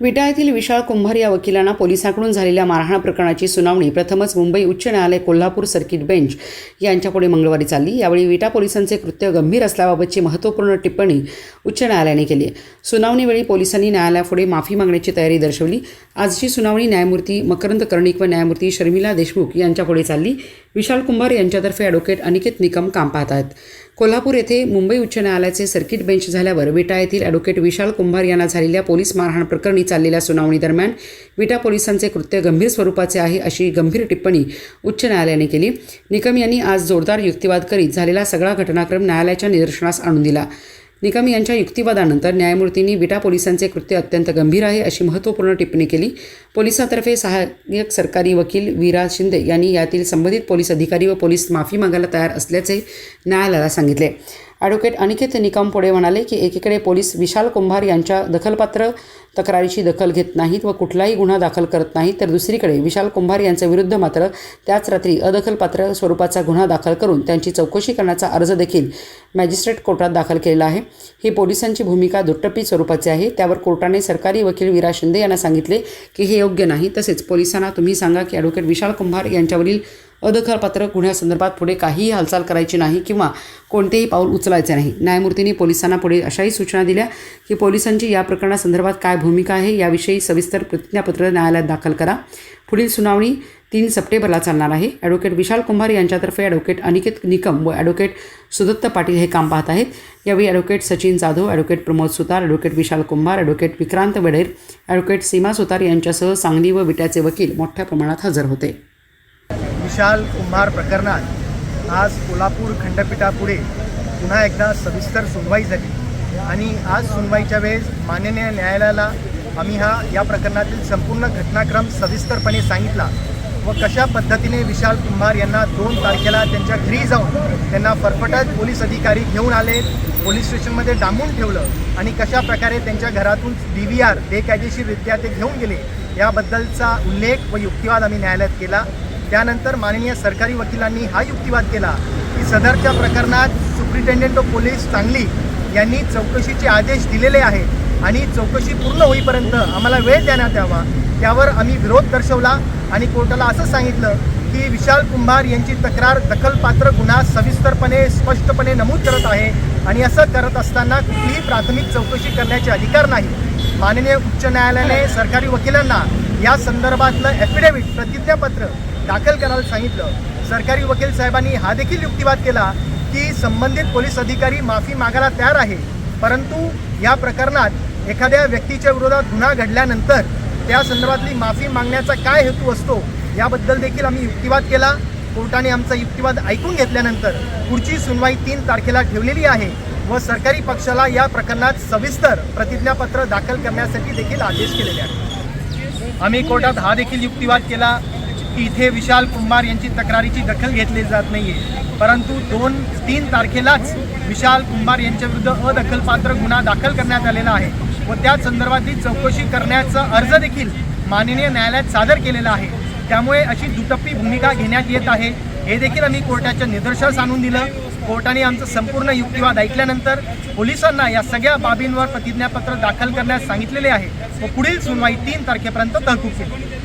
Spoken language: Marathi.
विटा येथील विशाळ कुंभार या वकिलांना पोलिसांकडून झालेल्या मारहाण प्रकरणाची सुनावणी प्रथमच मुंबई उच्च न्यायालय कोल्हापूर सर्किट बेंच यांच्यापुढे मंगळवारी चालली. यावेळी विटा पोलिसांचे कृत्य गंभीर असल्याबाबतची महत्त्वपूर्ण टिप्पणी उच्च न्यायालयाने केली आहे. सुनावणीवेळी पोलिसांनी न्यायालयापुढे माफी मागण्याची तयारी दर्शवली. आजची सुनावणी न्यायमूर्ती मकरंद कर्णिक व न्यायमूर्ती शर्मिला देशमुख यांच्यापुढे चालली. विशाल कुंभार यांच्यातर्फे ॲडव्होकेट अनिकेत निकम काम पाहत आहेत कोल्हापूर येथे मुंबई उच्च न्यायालयाचे सर्किट बेंच झाल्यावर विटा येथील ॲडव्होकेट विशाल कुंभार यांना झालेल्या पोलीस मारहाण प्रकरणी चाललेल्या सुनावणी दरम्यान विटा पोलिसांचे कृत्य गंभीर स्वरूपाचे आहे अशी गंभीर टिप्पणी उच्च न्यायालयाने केली. निकम यांनी आज जोरदार युक्तिवाद करीत झालेला सगळा घटनाक्रम न्यायालयाच्या निदर्शनास आणून दिला. निकम यांच्या युक्तिवादानंतर न्यायमूर्तींनी विटा पोलिसांचे कृत्य अत्यंत गंभीर आहे अशी महत्त्वपूर्ण टिप्पणी केली. पोलिसातर्फे सहाय्यक सरकारी वकील वीरा शिंदे यांनी यातील संबंधित पोलीस अधिकारी व पोलीस माफी मागायला तयार असल्याचे न्यायालयाला सांगितले. ॲडव्होकेट अनिकेत निकम पुढे म्हणाले की एकीकडे पोलीस विशाल कुंभार यांच्या दखलपात्र तक्रारीची दखल घेत नाहीत व कुठलाही गुन्हा दाखल करत नाहीत तर दुसरीकडे विशाल कुंभार यांच्या विरुद्ध मात्र त्याच रात्री अदखलपात्र स्वरूपाचा गुन्हा दाखल करून त्यांची चौकशी करण्याचा अर्ज देखील मॅजिस्ट्रेट कोर्टात दाखल केलेला आहे. ही पोलिसांची भूमिका दुट्टप्पी स्वरूपाची आहे. त्यावर कोर्टाने सरकारी वकील वीरा शिंदे यांना सांगितले की हे योग्य नाही. तसेच पोलिसांना तुम्ही सांगा की ॲडव्होकेट विशाल कुंभार यांच्यावरील अदखलपात्र गुन्ह्यासंदर्भात पुढे काहीही हालचाल करायची नाही किंवा कोणतेही पाऊल उचलायचे नाही. न्यायमूर्तींनी पोलिसांना पुढे अशाही सूचना दिल्या की पोलिसांची या प्रकरणासंदर्भात काय भूमिका आहे याविषयी सविस्तर प्रतिज्ञापत्र न्यायालयात दाखल करा. पुढील सुनावणी तीन सप्टेंबरला चालणार आहे. ॲडव्होकेट विशाल कुंभार यांच्यातर्फे ॲडव्होकेट अनिकेत निकम व ॲडव्होकेट सुदत्त पाटील हे काम पाहत आहेत. यावेळी advocate Sachin Jadhav advocate Pramod Sutar advocate Vishal Kumbhar advocate Vikrant Wader advocate Seema Sutar यांच्यासह सांगली व विट्याचे वकील मोठ्या प्रमाणात हजर होते. विशाल कुंभार प्रकरणात आज कोल्हापूर खंडपीठापुढे पुन्हा एकदा सविस्तर सुनवाई झाली. आणि आज सुनवाईच्या वेळेस माननीय न्यायालयाला आम्ही हा या प्रकरणातील संपूर्ण घटनाक्रम सविस्तरपणे सांगितला व कशा पद्धतीने विशाल कुंभार यांना दोन तारखेला त्यांच्या घरी जाऊन त्यांना फरफटत पोलीस अधिकारी घेऊन आले पोलीस स्टेशनमध्ये डांबून ठेवलं आणि कशा प्रकारे त्यांच्या घरातून डी व्ही आर बेकायदेशीररित्या ते घेऊन गेले याबद्दलचा उल्लेख व युक्तिवाद आम्ही न्यायालयात केला. त्यानंतर माननीय सरकारी वकिलांनी हा युक्तिवाद केला की सदरच्या प्रकरणात सुप्रिटेंडेंट ऑफ पोलीस सांगली यांनी चौकशीचे आदेश दिलेले आहेत आणि चौकशी पूर्ण होईपर्यंत आम्हाला वेळ देण्यात यावा त्यावर आम्ही विरोध दर्शवला आणि कोर्टाला असं सांगितलं की विशाल कुंभार यांची तक्रार दखलपात्र गुन्हा सविस्तरपणे स्पष्टपणे नमूद करत आहे आणि असं करत असताना कुठलीही प्राथमिक चौकशी करण्याचे अधिकार नाही. माननीय उच्च न्यायालयाने सरकारी वकिलांना या संदर्भातलं ॲफिडेव्हिट प्रतिज्ञापत्र दाखल करायला सांगितलं. सरकारी वकील साहेबांनी हा देखील युक्तिवाद केला की संबंधित पोलीस अधिकारी माफी मागायला तयार आहे. परंतु या प्रकरणात एखाद्या व्यक्तीच्या विरोधात गुन्हा घडल्यानंतर त्या संदर्भातली माफी मागण्याचा काय हेतू असतो याबद्दल देखील आम्ही युक्तिवाद केला. कोर्टाने आमचा युक्तिवाद ऐकून घेतल्यानंतर पुढची सुनवाई तीन तारखेला ठेवलेली आहे व सरकारी पक्षाला या प्रकरणात सविस्तर प्रतिज्ञापत्र दाखल करण्यासाठी देखील आदेश केलेले आहेत. आम्ही कोर्टात हा देखील युक्तिवाद केला की इथे विशाल कुंभार यांची तक्रारीची दखल घेतली जात नाही आहे परंतु दोन तीन तारखेलाच विशाल कुंभार यांच्याविरुद्ध अदखलपात्र गुन्हा दाखल करण्यात आलेला आहे व त्या संदर्भातली चौकशी करण्याचा अर्ज देखील माननीय न्यायालयात सादर केलेला आहे. त्यामुळे अशी दुटप्पी भूमिका घेण्यात येत आहे. हे देखील आम्ही कोर्टाच्या निदर्शनास आणून दिलं. कोर्टाने आमचं संपूर्ण युक्तिवाद ऐकल्यानंतर पोलिसांना या सगळ्या बाबींवर प्रतिज्ञापत्र दाखल करण्यास सांगितलेले आहे व पुढील सुनवाई तीन तारखेपर्यंत तहकूब केली.